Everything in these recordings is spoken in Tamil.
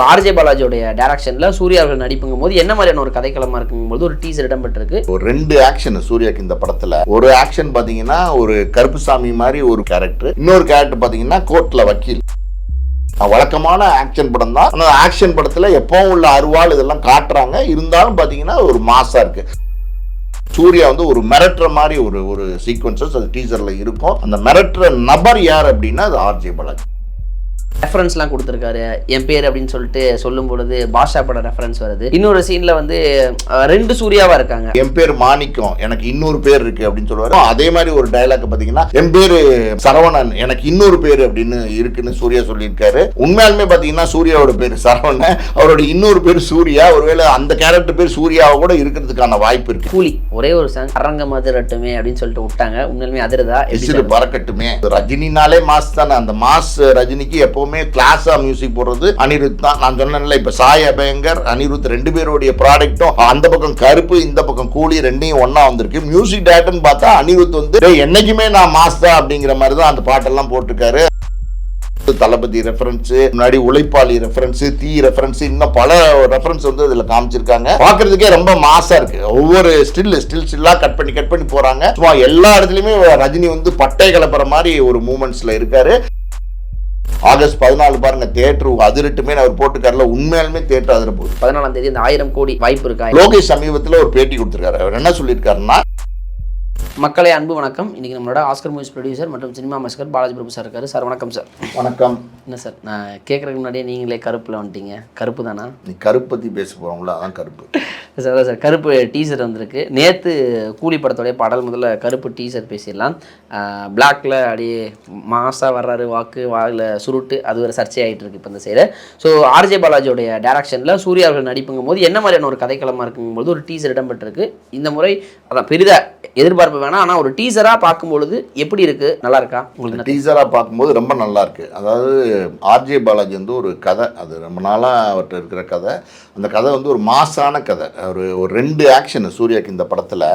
ஆர்ஜே பாலாஜியோடைய டேரக்ஷன்ல சூர்யா அவர்கள் நடிப்புங்கும் போது என்ன மாதிரியான ஒரு கதைக்களமா இருக்குங்கும்போது ஒரு டீசர் இடம்பெற்றிருக்கு. ஒரு ரெண்டு ஆக்ஷன் சூர்யாக்கு இந்த படத்துல. ஒரு ஆக்ஷன் பாத்தீங்கன்னா ஒரு கருப்புசாமி மாதிரி ஒரு கேரக்டர் இன்னொரு கேரக்டர் பாத்தீங்கன்னா கோர்ட்ல வக்கீல். வழக்கமான ஆக்ஷன் படம் தான். ஆனால் ஆக்ஷன் படத்துல எப்பவும் உள்ள அருவாள் இதெல்லாம் காட்டுறாங்க. இருந்தாலும் பாத்தீங்கன்னா ஒரு மாசா இருக்கு. சூர்யா வந்து ஒரு மிரட்டுற மாதிரி ஒரு ஒரு சீக்வன்சஸ் அது டீசர்ல இருக்கும். அந்த மிரட்டுற நபர் யார் அப்படின்னா அது ஆர்ஜே பாலாஜி. ரெஃபரன்ஸ்லாம் கொடுத்துருக்காரு. என் பேர் அப்படின்னு சொல்லிட்டு சொல்லும் பொழுது பாஷா பட ரெஃபரன்ஸ் வருது. இன்னொரு சீன்ல வந்து ரெண்டு சூர்யாவா இருக்காங்க. என் பேர் மாணிக்கம். எனக்கு இன்னொரு பேர் இருக்கு அப்படின்னு சொல்லுவாரு. அதே மாதிரி ஒரு டயலாக் பாத்தீங்கன்னா என் பேரு சரவணன். எனக்கு இன்னொரு பேர் அப்படின்னு இருக்குன்னு சூர்யா சொல்லியிருக்காரு. உண்மையாலுமே பாத்தீங்கன்னா சூர்யாவோட பேர் சரவணன். அவரோட இன்னொரு பேர் சூர்யா. ஒருவேளை அந்த கேரக்டர் பேர் சூர்யாவை கூட இருக்கிறதுக்கான வாய்ப்பு இருக்கு. கூலி. ஒரே ஒரு சாங் அரங்கம் அதிரட்டுமே அப்படின்னு சொல்லிட்டு விட்டாங்க. உண்மையிலுமே அதிரதா? எசிறு பறக்கட்டுமே. ரஜினினாலே மாஸ் தானே. அந்த மாஸ் ரஜினிக்கு எப்பவுமே கிளாஸா மியூசிக் போடுறது அனிருத் தான். நான் சொன்னேன்ல இப்ப சாய் அபயங்கர் அனிருத் ரெண்டு பேருடைய ப்ராடக்ட்டும் அந்த பக்கம் கருப்பு இந்த பக்கம் கூலி ரெண்டையும் ஒன்னா வந்திருக்கு. மியூசிக் டேரக்டர்னு பார்த்தா அனிருத் வந்து என்னைக்குமே நான் மாஸ் தான் அப்படிங்கிற மாதிரி தான் அந்த பாட்டெல்லாம் போட்டிருக்காரு. தளபதி ரெஃபரன்ஸ் முன்னாடி உழைப்பாளி ரெஃபரன்ஸ் தீ ரெஃபரன்ஸ் இன்னும் பல ரெஃபரன்ஸ் வந்து இதுல காமிச்சிருக்காங்க. பாக்குறதுக்கே ரொம்ப மாசா இருக்கு. ஒவ்வொரு ஸ்டில் ஸ்டில் ஸ்டில்லா கட் பண்ணி கட் பண்ணி போறாங்க. சும்மா எல்லா இடத்துலயுமே ரஜினி வந்து பட்டை கலப்புற மாதிரி ஒரு மூமெண்ட்ஸ்ல இருக்காரு. ஆகஸ்ட் பதினாலு பாருங்க தேட்டர் அதிரட்டுமே அவர் போட்டுக்காருல உண்மையாலுமே தேட்டர் அதிர போகுது. பதினாலாம் தேதி இந்த ஆயிரம் கோடி வாய்ப்பு இருக்கா? லோகேஷ் சமீபத்துல ஒரு பேட்டி கொடுத்திருக்காரு. அவர் என்ன சொல்லியிருக்காருன்னா மக்களே அன்பு வணக்கம். இன்னைக்கு நம்மளோட ஆஸ்கர் மூவிஸ் ப்ரொடியூசர் மற்றும் சினிமா மாஸ்கர் பாலாஜி பிரபு சார் இருக்காரு. சார் வணக்கம் சார். வணக்கம். என்ன சார் நான் கேட்கறதுக்கு முன்னாடியே நீங்களே கருப்புல வந்துட்டீங்க. கருப்பு தானா? நீ கருப்பு பத்தி பேச போறோம்ல அதான் கருப்பு. சார் அதான் சார் கருப்பு டீசர் வந்திருக்கு. நேற்று கூலி படத்தோடைய பாடல் முதல்ல கருப்பு டீசர் பேசிடலாம். பிளாக்ல அப்படியே மாசா வர்றாரு வாக்கு வாயில் சுருட்டு அது ஒரு சர்ச்சை ஆகிட்டு இருக்கு இப்போ இந்த சைடு ஸோ ஆர்ஜே பாலாஜியோடைய டேரக்ஷனில் சூர்யா அவர்கள் நடிப்புங்கும் போது என்ன மாதிரியான ஒரு கதைக்களமாக இருக்குங்கும்போது ஒரு டீசர் இடம்பெற்றிருக்கு. இந்த முறை அதான் பெரிதாக எதிர்பார்ப்பு வேணாம் ஆனால் ஒரு டீசராக பார்க்கும்பொழுது எப்படி இருக்கு? நல்லா இருக்கா? உங்களுக்கு என்ன டீசரா பார்க்கும்போது ரொம்ப நல்லா இருக்கு. அதாவது ஆர்ஜே பாலாஜி வந்து ஒரு கதை அது ரொம்ப நாளாக அவர்கிட்ட இருக்கிற கதை. அந்த கதை வந்து ஒரு மாசான கதை. ஒரு ஒரு ரெண்டு ஆக்ஷன் சூர்யாக்கு இந்த படத்தில்.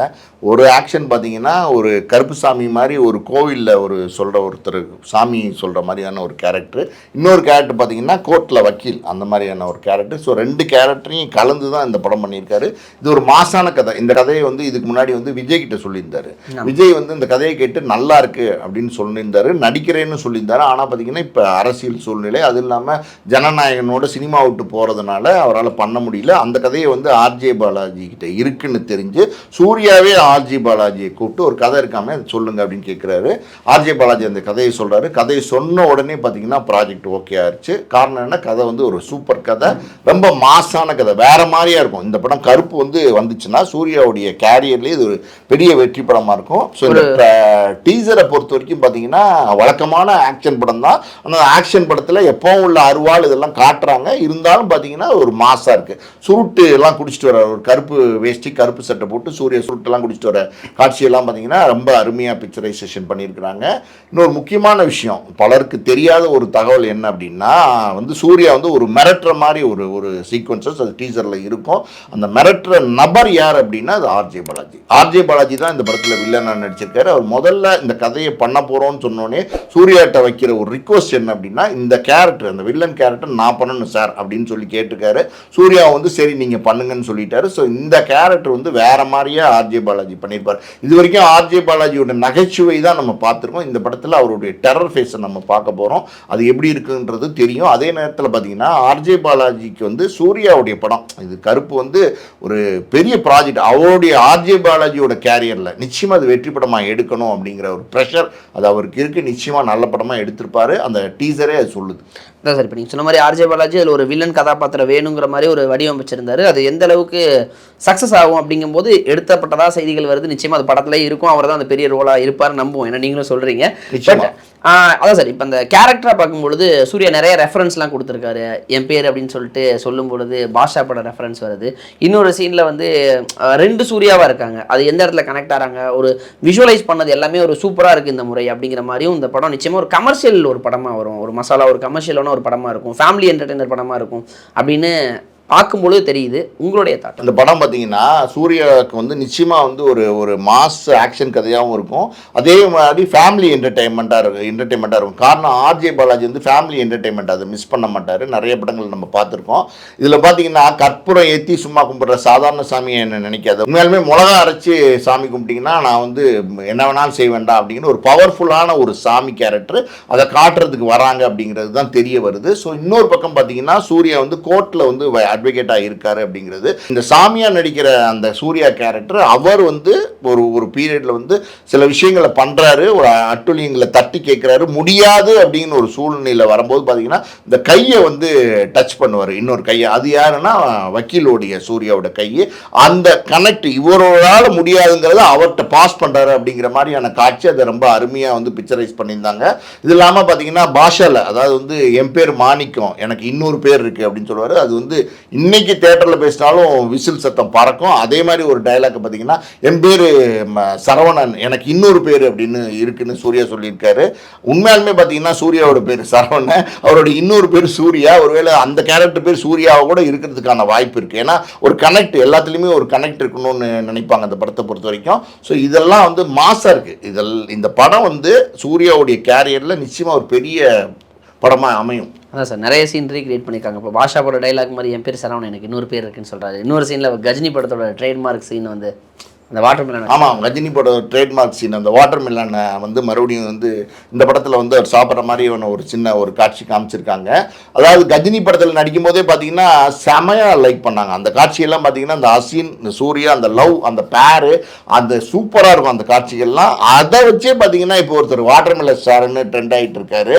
ஒரு ஆக்ஷன் பார்த்தீங்கன்னா ஒரு கருப்புசாமி மாதிரி ஒரு கோவிலில் ஒரு சொல்ற ஒருத்தர் சாமி சொல்ற மாதிரியான ஒரு கேரக்டர் இன்னொரு கேரக்டர் பார்த்தீங்கன்னா கோர்ட்ல வக்கீல் அந்த மாதிரியான ஒரு கேரக்டர் ஸோ ரெண்டு கேரக்டரையும் கலந்து தான் இந்த படம் பண்ணியிருக்காரு. இது ஒரு மாசான கதை. இந்த கதையை வந்து இதுக்கு முன்னாடி வந்து விஜய் கிட்ட சொல்லியிருந்தாரு. விஜய் வந்து இந்த கதையை கேட்டு நல்லா இருக்கு அப்படின்னு சொல்லியிருந்தாரு. நடிக்கிறேன்னு சொல்லியிருந்தாரு. ஆனால் பார்த்தீங்கன்னா இப்போ அரசியல் சூழ்நிலை அது இல்லாமல் ஜனநாயகனோட சினிமா விட்டு போகிறதுனால அவரால் பண்ண முடியல. அந்த கதையை வந்து ஆர்ஜே பாலாஜி கிட்ட இருக்குன்னு தெரிஞ்சு சூர்யாவே ஆர்ஜே பாலாஜியை கூப்பிட்டு ஒரு கதை இருக்காம அதை சொல்லுங்க அப்படின்னு கேட்குறாரு ஆர்ஜே பாலாஜி அந்த கதையை சொல்றாரு. கதையை சொன்ன உடனே பார்த்தீங்கன்னா ப்ராஜெக்ட் ஓகே ஆயிடுச்சு காரணம் என்ன? கதை வந்து ஒரு சூப்பர் கதை. ரொம்ப மாசான கதை. வேற மாதிரியா இருக்கும். இந்த படம் கருப்பு வந்து வந்துச்சுன்னா சூர்யாவுடைய கேரியர்லேயே இது ஒரு பெரிய வெற்றி படமா இருக்கும். ஸோ இந்த டீசரை பொறுத்த வரைக்கும் பார்த்தீங்கன்னா வழக்கமான ஆக்ஷன் படம் தான். ஆனால் ஆக்ஷன் படத்தில் எப்பவும் உள்ள அருவாள் இதெல்லாம் காட்டுறாங்க. இருந்தாலும் பார்த்தீங்கன்னா ஒரு மாசா இருக்கு. சுருட்டு எல்லாம் குடிச்சிட்டு வர ஒரு கருப்பு வேஷ்டி கருப்பு சட்டை போட்டு சூரிய சுருட்டெல்லாம் குடிச்சிட்டு ஆர்டிஸ்டோட காட்சியெல்லாம் பார்த்தீங்கன்னா ரொம்ப அருமையாக பிக்சரைசேஷன் பண்ணியிருக்கிறாங்க. இன்னொரு முக்கியமான விஷயம் பலருக்கு தெரியாத ஒரு தகவல் என்ன அப்படின்னா வந்து சூர்யா வந்து ஒரு மிரட்டுற மாதிரி ஒரு ஒரு சீக்வன்சஸ் அது டீசரில் இருக்கும். அந்த மிரட்டுற நபர் யார் அப்படின்னா அது ஆர்ஜே பாலாஜி. ஆர்ஜே பாலாஜி தான் இந்த படத்தில் வில்லனாக நடிச்சிருக்காரு. அவர் முதல்ல இந்த கதையை பண்ண போகிறோம்னு சொன்னோடனே சூர்யாட்ட வைக்கிற ஒரு ரிக்வஸ்ட் என்ன அப்படின்னா இந்த கேரக்டர் அந்த வில்லன் கேரக்டர் நான் பண்ணணும் சார் அப்படின்னு சொல்லி கேட்டிருக்காரு. சூர்யா வந்து சரி நீங்கள் பண்ணுங்கன்னு சொல்லிட்டாரு. ஸோ இந்த கேரக்டர் வந்து வேற மாதிரியே ஆர்ஜே பாலாஜி பண்ணியிருப்பார். இது வரைக்கும் ஆர்ஜே பாலாஜியோட நகைச்சுவை தான் நம்ம பார்த்துருக்கோம். இந்த படத்தில் அவருடைய டெரர் ஃபேஸை நம்ம பார்க்க போகிறோம் அது எப்படி இருக்குன்றது தெரியும். அதே நேரத்தில் பார்த்தீங்கன்னா ஆர்ஜே பாலாஜிக்கு வந்து சூர்யாவுடைய படம் இது கருப்பு வந்து ஒரு பெரிய ப்ராஜெக்ட் அவருடைய ஆர்ஜே பாலாஜியோட கேரியரில் நிச்சயமாக அது வெற்றி படமாக எடுக்கணும் அப்படிங்கிற ஒரு ப்ரெஷர் அது அவருக்கு இருக்குது நிச்சயமாக நல்ல படமாக எடுத்திருப்பார். அந்த டீசரே அது சொல்லுது. அதான் சார் இப்போ நீங்கள் சொன்ன மாதிரி ஆர்ஜே பாலாஜி அதில் ஒரு வில்லன் கதாபாத்திரம் வேணுங்கிற மாதிரி ஒரு வடிவமைச்சிருந்தாரு அது எந்த அளவுக்கு சக்ஸஸ் ஆகும் அப்படிங்கும்போது எடுத்தப்பட்டதா செய்திகள் வருது. நிச்சயமாக அது படத்துல இருக்கும். அவர் தான் அந்த பெரிய ரோலாக இருப்பார் நம்புவோம். ஏன்னா நீங்களும் சொல்கிறீங்க. அதான் சார் இப்போ அந்த கேரக்டராக பார்க்கும்பொழுது சூர்யா நிறைய ரெஃபரன்ஸ்லாம் கொடுத்துருக்காரு. என் பேர் அப்படின்னு சொல்லிட்டு சொல்லும் பொழுது பாஷா பட ரெஃபரன்ஸ் வருது. இன்னொரு சீனில் வந்து ரெண்டு சூர்யாவாக இருக்காங்க. அது எந்த இடத்துல கனெக்ட் ஆகிறாங்க ஒரு விஷுவலைஸ் பண்ணது எல்லாமே ஒரு சூப்பராக இருக்குது இந்த முறை அப்படிங்கிற மாதிரியும் இந்த படம் நிச்சயமாக ஒரு கமர்ஷியல் ஒரு படமாக வரும். ஒரு மசாலா ஒரு கமர்ஷியலான ஒரு படமாக இருக்கும். ஃபேமிலி என்டர்டெய்னர் படமாக இருக்கும். அப்படின்னு பார்க்கும்பொழுது தெரியுது உங்களுடைய தாட்டம் இந்த படம் பார்த்தீங்கன்னா சூர்யாவுக்கு வந்து நிச்சயமாக வந்து ஒரு ஒரு மாஸ் ஆக்ஷன் கதையாகவும் இருக்கும். அதே மாதிரி ஃபேமிலி என்டர்டைன்மெண்ட்டாக இருக்கும் என்டர்டைன்மெண்ட்டாக இருக்கும். காரணம் ஆர்ஜே பாலாஜி வந்து ஃபேமிலி என்டர்டைன்மெண்ட் அதை மிஸ் பண்ண மாட்டார். நிறைய படங்கள் நம்ம பார்த்துருக்கோம். இதில் பார்த்தீங்கன்னா கற்பூரம் ஏற்றி சும்மா கும்பிட்ற சாதாரண சாமியை என்ன நினைக்காது. உண்மையாலுமே மிளகா அரைச்சி சாமி கும்பிட்டிங்கன்னா நான் வந்து என்ன வேணாலும் செய்வேண்டா அப்படிங்கிற ஒரு பவர்ஃபுல்லான ஒரு சாமி கேரக்டர் அதை காட்டுறதுக்கு வராங்க அப்படிங்கிறது தான் தெரிய வருது. ஸோ இன்னொரு பக்கம் பார்த்தீங்கன்னா சூர்யா வந்து கோர்ட்டில் வந்து அட்வொகேட்டாக இருக்காரு அப்படிங்கிறது. இந்த சாமியா நடிக்கிற அந்த சூர்யா கேரக்டர் அவர் வந்து ஒரு ஒரு பீரியடில் வந்து சில விஷயங்களை பண்ணுறாரு ஒரு அட்டுழியங்களை தட்டி கேட்குறாரு முடியாது அப்படின்னு ஒரு சூழ்நிலையில் வரும்போது பார்த்தீங்கன்னா இந்த கையை வந்து டச் பண்ணுவார். இன்னொரு கையை. அது யாருன்னா வக்கீலோடைய சூர்யாவோட கை அந்த கனெக்ட் இவரோடால முடியாதுங்கிறத அவர்கிட்ட பாஸ் பண்ணுறாரு அப்படிங்கிற மாதிரியான காட்சி அதை ரொம்ப அருமையாக வந்து பிக்சரைஸ் பண்ணியிருந்தாங்க. இது இல்லாமல் பார்த்தீங்கன்னா பாஷாவில் அதாவது வந்து என் பேர் மாணிக்கம். எனக்கு இன்னொரு பேர் இருக்குது அப்படின்னு சொல்லுவார். அது வந்து இன்னைக்கு தேட்டரில் பேசினாலும் விசில் சத்தம் பறக்கும். அதே மாதிரி ஒரு டைலாக் பார்த்தீங்கன்னா என் பேர் சரவணன். எனக்கு இன்னொரு பேர் அப்படின்னு இருக்குன்னு சூர்யா சொல்லியிருக்காரு. உண்மையாலுமே பார்த்தீங்கன்னா சூர்யாவோட பேர் சரவணன். அவரோட இன்னொரு பேர் சூர்யா. ஒருவேளை அந்த கேரக்டர் பேர் சூர்யாவை கூட இருக்கிறதுக்கான வாய்ப்பு இருக்குது ஏன்னா ஒரு கனெக்ட் எல்லாத்துலேயுமே ஒரு கனெக்ட் இருக்கணும்னு நினைப்பாங்க அந்த படத்தை பொறுத்த வரைக்கும். ஸோ இதெல்லாம் வந்து மாசாக இருக்குது இதெல் இந்த படம் வந்து சூர்யாவுடைய கேரியரில் நிச்சயமாக ஒரு பெரிய படமாக அமையும். அதான் சார் நிறைய சீன் ரீக்ரியேட் பண்ணியிருக்காங்க. இப்போ பாஷா பட டைலாக் மாதிரி என் பேர் சரவணன் எனக்கு இன்னொரு பேர் இருக்குன்னு சொல்கிறாரு இன்னொரு சீனில் கஜினி படத்தோட ட்ரேட்மார்க் சீன் வந்து அந்த வாட்டர் மில்லன் ஆமாம் கஜினி படம் ட்ரேட்மார்க் சீன் அந்த வாட்டர் மில்லனை வந்து மறுபடியும் வந்து இந்த படத்தில் வந்து அவர் சாப்பிட்ற மாதிரி ஒன்று ஒரு சின்ன ஒரு காட்சி காமிச்சிருக்காங்க. அதாவது கஜினி படத்தில் நடிக்கும் போதே பார்த்தீங்கன்னா செமையாக லைக் பண்ணாங்க. அந்த காட்சியெல்லாம் பார்த்தீங்கன்னா அந்த அசீன் இந்த சூர்யா அந்த லவ் அந்த பேரு அந்த சூப்பராக இருக்கும் அந்த காட்சிகள்லாம். அதை வச்சே பார்த்தீங்கன்னா இப்போ ஒருத்தர் வாட்டர் மில்லன் ஸ்டார்னு ட்ரெண்ட் ஆகிட்டு இருக்காரு.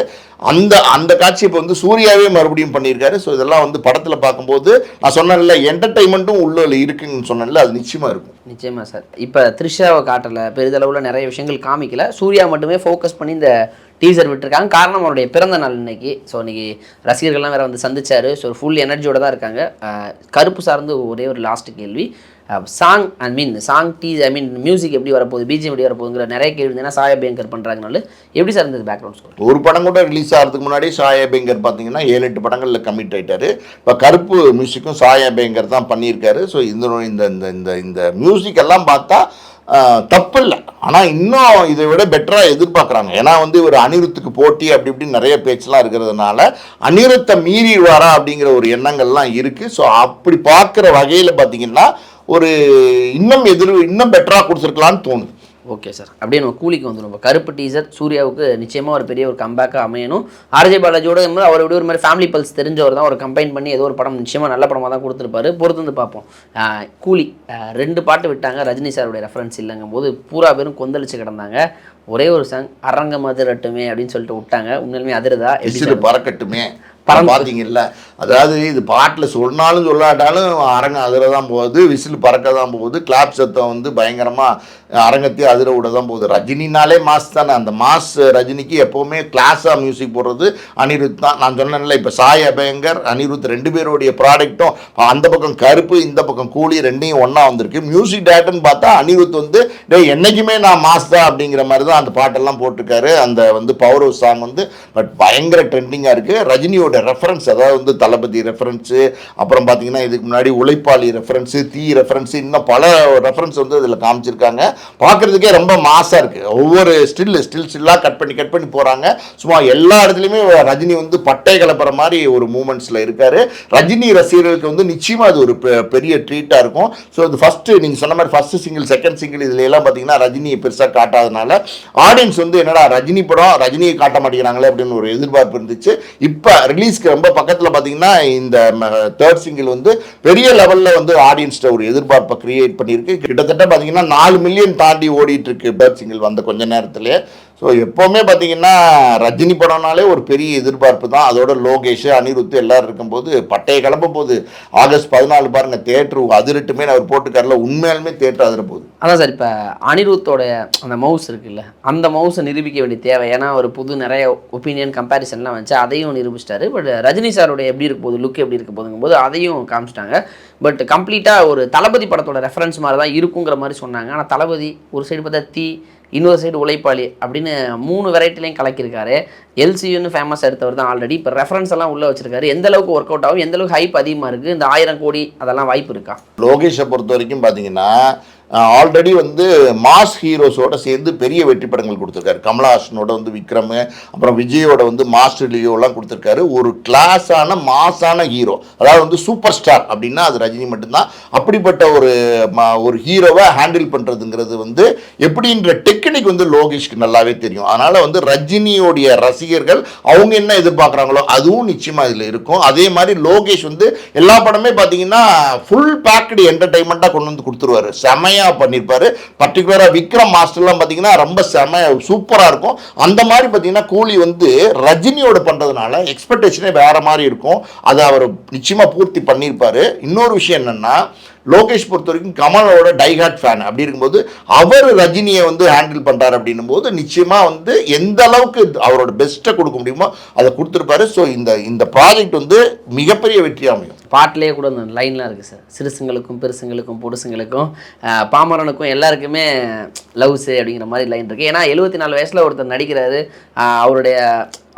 அந்த அந்த காட்சி இப்போ வந்து சூர்யாவே மறுபடியும் பண்ணியிருக்காரு. ஸோ இதெல்லாம் வந்து படத்தில் பார்க்கும்போது நான் சொன்னேன்ல என்டர்டைன்மெண்ட்டும் உள்ள இருக்குன்னு சொன்னேன்ல அது நிச்சயமாக இருக்கும். நிச்சயமாக சார். இப்போ த்ரிஷாவை காட்டல பெரிதளவில் நிறைய விஷயங்கள் காமிக்கல. சூர்யா மட்டுமே ஃபோக்கஸ் பண்ணி இந்த டீசர் விட்டுருக்காங்க. காரணம் அவருடைய பிறந்த நாள் இன்னைக்கு. ஸோ இன்னைக்கு ரசிகர்கள்லாம் வேறு வந்து சந்திச்சார். ஸோ ஃபுல் எனர்ஜியோட தான் இருக்காங்க. கருப்பு சார்ந்து ஒரே ஒரு லாஸ்ட் கேள்வி. சாங் ஐ மீன் சாங் டீ ஐ மீன் மியூசிக் எப்படி வரப்போகுது பிஜிஎம் எப்படி வரப்போகுதுங்கிற நிறைய கேள்வி ஏன்னா சாயா பேங்கர் பண்ணுறாங்கனால எப்படி சார் இருந்தது பேக்ரவுண்ட் ஸ்கோர் ஒரு படம் கூட ரிலீஸ் ஆகிறதுக்கு முன்னாடி சாயா பேங்கர் பார்த்தீங்கன்னா ஏழு எட்டு படங்களில் கமிட் ஆயிட்டாரு. இப்போ கருப்பு மியூசிக்கும் சாயா பேங்கர் தான் பண்ணியிருக்காரு. ஸோ இந்த இந்த இந்த இந்த இந்த மியூசிக் எல்லாம் பார்த்தா தப்பு இல்லை. ஆனால் இன்னும் இதை விட பெட்டராக எதிர்பார்க்குறாங்க. ஏன்னா வந்து ஒரு அனிருத்துக்கு போட்டி அப்படி இப்படின்னு நிறைய பேச்செல்லாம் இருக்கிறதுனால அனிருத்தை மீறி வரா அப்படிங்கிற ஒரு எண்ணங்கள்லாம் இருக்குது ஸோ அப்படி பார்க்குற வகையில் பார்த்தீங்கன்னா ஒரு இன்னும் எதிர் இன்னும் பெட்டராக கொடுத்துருக்கலான்னு தோணுது. ஓகே சார் அப்படியே நம்ம கூலிக்கு வந்துடும் இப்போ கருப்பு டீசர் சூர்யாவுக்கு நிச்சயமாக ஒரு பெரிய ஒரு கம்பேக்காக அமையணும். ஆர்ஜே பாலாஜியோட இருக்கும்போது அவர் எப்படி ஒரு மாதிரி ஃபேமிலி பல்ஸ் தெரிஞ்சவர் தான். ஒரு கம்பைன் பண்ணி ஏதோ ஒரு படம் நிச்சயமாக நல்ல படமாக தான் கொடுத்துருப்பாரு. பொறுத்து வந்து பார்ப்போம். கூலி ரெண்டு பாட்டு விட்டாங்க. ரஜினி சாருடைய ரெஃபரன்ஸ் இல்லைங்கும் போது பூரா பேரும் கொந்தளிச்சு கிடந்தாங்க. ஒரே ஒரு சாங் அரங்க மதுரட்டுமே அப்படின்னு சொல்லிட்டு விட்டாங்க. உண்மையிலுமே அதிருதா? பறக்கட்டுமே. பார்த்தீங்கல்ல அதாவது இது பாட்டில் சொன்னாலும் சொல்லாட்டாலும் அரங்கம் அதிர தான் போகுது விசில் பறக்க தான் போகுது கிளாப் சத்தம் வந்து பயங்கரமாக அரங்கத்தையும் அதிர விட தான் போகுது. ரஜினினாலே மாஸ் தானே. அந்த மாஸ் ரஜினிக்கு எப்போவுமே கிளாஸாக மியூசிக் போடுறது அனிருத் தான். நான் சொன்னேன்ல இப்போ சாய் அபயங்கர் அனிருத் ரெண்டு பேருடைய ப்ராடக்ட்டும் அந்த பக்கம் கருப்பு இந்த பக்கம் கூலி ரெண்டையும் ஒன்றா வந்திருக்கு. மியூசிக் டேரக்டர்னு பார்த்தா அனிருத் வந்து டே என்னைக்குமே நான் மாஸ் தான் அப்படிங்கிற மாதிரி தான் அந்த பாட்டெல்லாம் போட்டிருக்காரு. அந்த வந்து பவர் ஹவுஸ் சாங் வந்து பட் பயங்கர ட்ரெண்டிங்காக இருக்குது ரஜினியோட ரெஃபரன்ஸ் அதாவது வந்து தளபதி ரெஃபரன்ஸு அப்புறம் பார்த்தீங்கன்னா இதுக்கு முன்னாடி உழைப்பாளி ரெஃபரன்ஸு தீ ரெஃபரன்ஸு இன்னும் பல ரெஃபரன்ஸ் வந்து இதில் காமிச்சிருக்காங்க. பார்க்குறதுக்கே ரொம்ப மாசாக இருக்குது ஒவ்வொரு ஸ்டில் ஸ்டில் ஸ்டில்லாக கட் பண்ணி கட் பண்ணி போகிறாங்க சும்மா எல்லா இடத்துலையுமே ரஜினி வந்து பட்டை கலப்புற மாதிரி ஒரு மூமெண்ட்ஸில் இருக்கார். ரஜினி ரசிகர்களுக்கு வந்து நிச்சயமாக அது ஒரு பெ- பெரிய ட்ரீட்டாக இருக்கும். ஸோ இது ஃபஸ்ட்டு நீங்கள் சொன்ன மாதிரி ஃபஸ்ட்டு சிங்கிள் செகண்ட் சிங்கிள் இதுல எல்லாம் பார்த்தீங்கன்னா ரஜினியை பெருசாக காட்டாதனால ஆடியன்ஸ் வந்து என்னடா ரஜினி படம் ரஜினியை காட்ட மாட்டேங்கிறாங்களே அப்படின்னு ஒரு எதிர்பார்ப்பு இருந்துச்சு. இப்போ ரிலீஸ்க்கு ரொம்ப பக்கத்தில் பார்த்தீங்கன்னா இந்த தேர்ட் சிங்கிள் வந்து பெரிய லெவலில் வந்து ஆடியன்ஸ்ட ஒரு எதிர்பார்ப்பை கிரியேட் பண்ணியிருக்கு. கிட்டத்தட்ட பார்த்தீங்கன்னா நாலு மில்லியன் தாண்டி ஓடிட்டு இருக்கு. தேர்ட் சிங்கிள் வந்த கொஞ்ச நேரத்திலே. ஸோ எப்போவுமே பார்த்தீங்கன்னா ரஜினி படம்னாலே ஒரு பெரிய எதிர்பார்ப்பு தான். அதோட லோகேஷ் அனிருத் எல்லாரும் இருக்கும்போது பட்டையை கிளம்ப போகுது ஆகஸ்ட் பதினாலு பாருங்கள் தேட்ரு அதிரட்டுமே அவர் போட்டுக்காரில் உண்மையாலுமே தேட்டர் அதிர போகுது. அதான் சார் இப்போ அனிருத்தோட அந்த மவுஸ் இருக்குல்ல அந்த மவுஸை நிரூபிக்க வேண்டிய தேவை. ஏன்னா ஒரு புது நிறைய ஒப்பீனியன் கம்பேரிசன்லாம் வச்சு அதையும் நிரூபிச்சிட்டாரு. பட் ரஜினி சாரோட எப்படி இருக்க போகுது லுக் எப்படி இருக்க போதுங்கும் போது அதையும் காமிச்சிட்டாங்க. பட் கம்ப்ளீட்டாக ஒரு தளபதி படத்தோட ரெஃபரன்ஸ் மாதிரி தான் இருக்குங்கிற மாதிரி சொன்னாங்க. ஆனால் தளபதி ஒரு சைடு பார்த்தா தீ இன்னொரு சைடு உழைப்பாளி அப்படின்னு மூணு வெரைட்டிலையும் கலக்கியிருக்காரு. எல்சியூன்னு ஃபேமஸ் எடுத்தவர் தான் ஆல்ரெடி இப்போ ரெஃபரன்ஸ் எல்லாம் உள்ளே வச்சிருக்காரு. எந்த அளவுக்கு ஒர்க் அவுட் ஆகும் எந்த அளவுக்கு ஹைப் அதிகமாக இருக்குது இந்த ஆயிரம் கோடி அதெல்லாம் வாய்ப்பு இருக்கா? லோகேஷை பொறுத்த வரைக்கும் பார்த்தீங்கன்னா ஆல்ரெடி வந்து மாஸ் ஹீரோஸோட சேர்ந்து பெரிய வெற்றி படங்கள் கொடுத்துருக்காரு. கமலஹாசனோட வந்து விக்ரம் அப்புறம் விஜயோட வந்து மாஸ்டர் லியோலாம் கொடுத்துருக்காரு. ஒரு கிளாஸான மாஸான ஹீரோ அதாவது வந்து சூப்பர் ஸ்டார் அப்படின்னா அது ரஜினி மட்டும்தான். அப்படிப்பட்ட ஒரு ஒரு ஹீரோவை ஹேண்டில் பண்ணுறதுங்கிறது வந்து எப்படின்ற டெக்னிக் வந்து லோகேஷ்க்கு நல்லாவே தெரியும். அதனால் வந்து ரஜினியோடைய ரசிகர்கள் அவங்க என்ன எதிர்பார்க்குறாங்களோ அதுவும் நிச்சயமாக இதில் இருக்கும். அதே மாதிரி லோகேஷ் வந்து எல்லா படமே பார்த்தீங்கன்னா ஃபுல் பேக்கடு என்டர்டைன்மெண்ட்டாக கொண்டு வந்து கொடுத்துருவாரு. செமையாக பண்ணியிருப்பார் பர்டிகுலராக விக்ரம் மாஸ்டர்லாம் பார்த்தீங்கன்னா ரொம்ப செம சூப்பராக இருக்கும். அந்த மாதிரி பார்த்தீங்கன்னா கூலி வந்து ரஜினியோட பண்ணுறதுனால எக்ஸ்பெக்டேஷனே வேறு மாதிரி இருக்கும். அதை அவர் நிச்சயமாக பூர்த்தி பண்ணியிருப்பார் இன்னொரு விஷயம் என்னென்னா லோகேஷ் பொறுத்த வரைக்கும் கமலோட டைஹார்ட் ஃபேன் அப்படி இருக்கும்போது அவர் ரஜினியை வந்து ஹேண்டில் பண்ணுறாரு அப்படின்னும் போது நிச்சயமாக வந்து எந்த அளவுக்கு அவரோட பெஸ்ட்டை கொடுக்க முடியுமோ அதை கொடுத்துருப்பாரு. ஸோ இந்த இந்த ப்ராஜெக்ட் வந்து மிகப்பெரிய வெற்றி அமையும். பாட்டிலே கூட அந்த லைன்லாம் இருக்குது சார். சிறுசுங்களுக்கும் பெருசுங்களுக்கும் பொடுசுங்களுக்கும் பாமரனுக்கும் எல்லாருக்குமே லவ்ஸு அப்படிங்கிற மாதிரி லைன் இருக்குது ஏன்னா எழுபத்தி நாலு வயசில் ஒருத்தர் நடிக்கிறாரு. அவருடைய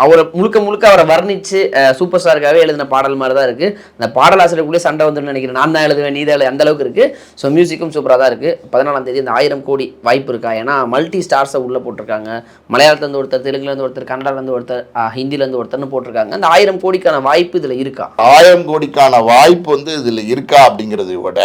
அவரை முழுக்க முழுக்க அவரை வர்ணித்து சூப்பர் ஸ்டாருக்காகவே எழுதின பாடல் மாதிரி தான் இருக்குது அந்த பாடலாசிரியருக்குள்ளே சண்டை வந்துன்னு நினைக்கிறேன். நான் தான் எழுதுவேன் நீ தான் அந்த அளவுக்கு இருக்குது ஸோ மியூசிக்கும் சூப்பராக தான் இருக்குது பதினாலாம் தேதி இந்த ஆயிரம் கோடி வாய்ப்பு இருக்கா? ஏன்னா மல்டி ஸ்டார்ஸை உள்ளே போட்டிருக்காங்க. மலையாளத்துலேருந்து ஒருத்தர் தெலுங்குலேருந்து ஒருத்தர் கன்னடாலேருந்து ஒருத்தர் ஹிந்திலேருந்து ஒருத்தர்னு போட்டிருக்காங்க. அந்த ஆயிரம் கோடிக்கான வாய்ப்பு இதில் இருக்கா? ஆயிரம் கோடிக்கான வாய்ப்பு வந்து இதில் இருக்கா அப்படிங்கிறத விட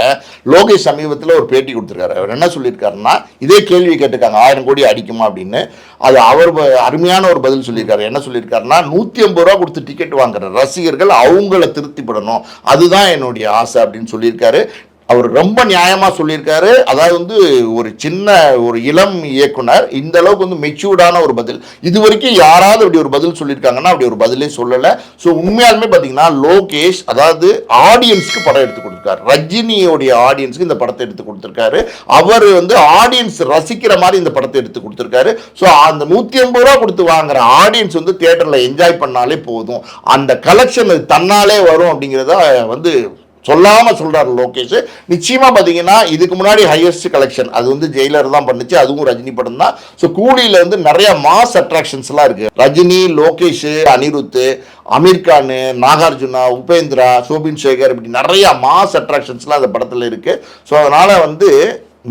லோகேஷ் சமீபத்தில் ஒரு பேட்டி கொடுத்துருக்காரு. அவர் என்ன சொல்லியிருக்காருன்னா இதே கேள்வி கேட்டிருக்காங்க ஆயிரம் கோடி அடிக்குமா அப்படின்னு. அது அவர் அருமையான ஒரு பதில் சொல்லியிருக்காரு. என்ன சொல்லியிருக்காருன்னா நூற்றி ஐம்பது ரூபா கொடுத்து டிக்கெட் வாங்குற ரசிகர்கள் அவங்கள திருப்திப்படணும் அதுதான் என்னுடைய ஆசை அப்படின்னு சொல்லியிருக்காரு. அவர் ரொம்ப நியாயமாக சொல்லியிருக்காரு. அதாவது வந்து ஒரு சின்ன ஒரு இளம் இயக்குனர் இந்த அளவுக்கு வந்து மெச்சூர்டான ஒரு பதில். இது வரைக்கும் யாராவது அப்படி ஒரு பதில் சொல்லியிருக்காங்கன்னா அப்படி ஒரு பதிலே சொல்லலை. ஸோ உண்மையாலுமே பார்த்தீங்கன்னா லோகேஷ் அதாவது ஆடியன்ஸ்க்கு படம் எடுத்து கொடுத்துருக்காரு. ரஜினியோடைய ஆடியன்ஸ்க்கு இந்த படத்தை எடுத்து கொடுத்துருக்காரு. அவர் வந்து ஆடியன்ஸ் ரசிக்கிற மாதிரி இந்த படத்தை எடுத்து கொடுத்துருக்காரு. ஸோ அந்த நூற்றி ஐம்பது ரூபா கொடுத்து வாங்குற ஆடியன்ஸ் வந்து தியேட்டரில் என்ஜாய் பண்ணாலே போதும். அந்த கலெக்ஷன் தன்னாலே வரும் அப்படிங்கிறத வந்து சொல்லாமல் சொல்கிறார் லோகேஷ். நிச்சயமாக பார்த்தீங்கன்னா இதுக்கு முன்னாடி ஹையஸ்ட் கலெக்ஷன் அது வந்து ஜெயிலர் தான் பண்ணுச்சு அதுவும் ரஜினி படம் தான். ஸோ கூலியில் வந்து நிறைய மாஸ் அட்ராக்ஷன்ஸ்லாம் இருக்குது ரஜினி லோகேஷ் அனிருத் அமீர்கான் நாகார்ஜுனா உபேந்திரா சோபின் சேகர் இப்படி நிறையா மாஸ் அட்ராக்ஷன்ஸ்லாம் அந்த படத்தில் இருக்குது ஸோ அதனால் வந்து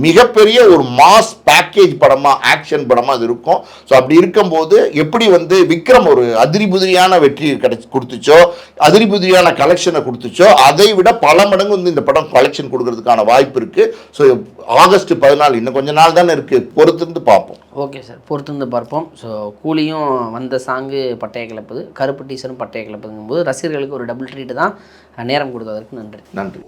மிகப்பெரிய ஒரு மாஸ் பேக்கேஜ் படமா ஆக்ஷன் படமா அது இருக்கும். ஸோ அப்படி இருக்கும்போது எப்படி வந்து விக்ரம் ஒரு அதிரிபுதிரியான வெற்றி கிடைச்சி கொடுத்துச்சோ அதிரிபுதிரியான கலெக்ஷனை கொடுத்துச்சோ அதை விட பல மடங்கு வந்து இந்த படம் கலெக்ஷன் கொடுக்கறதுக்கான வாய்ப்பு இருக்கு. ஸோ ஆகஸ்ட் பதினாலு இன்னும் கொஞ்ச நாள் தானே இருக்கு. பொறுத்திருந்து பார்ப்போம். Okay sir. பொறுத்திருந்து பார்ப்போம். ஸோ கூலியும் வந்த சாங்கு பட்டைய கிளப்புது. கருப்பு டீசரும் பட்டைய கிளப்புதுங்கும்போது ரசிகர்களுக்கு ஒரு டபுள் ட்ரீட் தான் நேரம் கொடுத்ததற்கு நன்றி. நன்றி.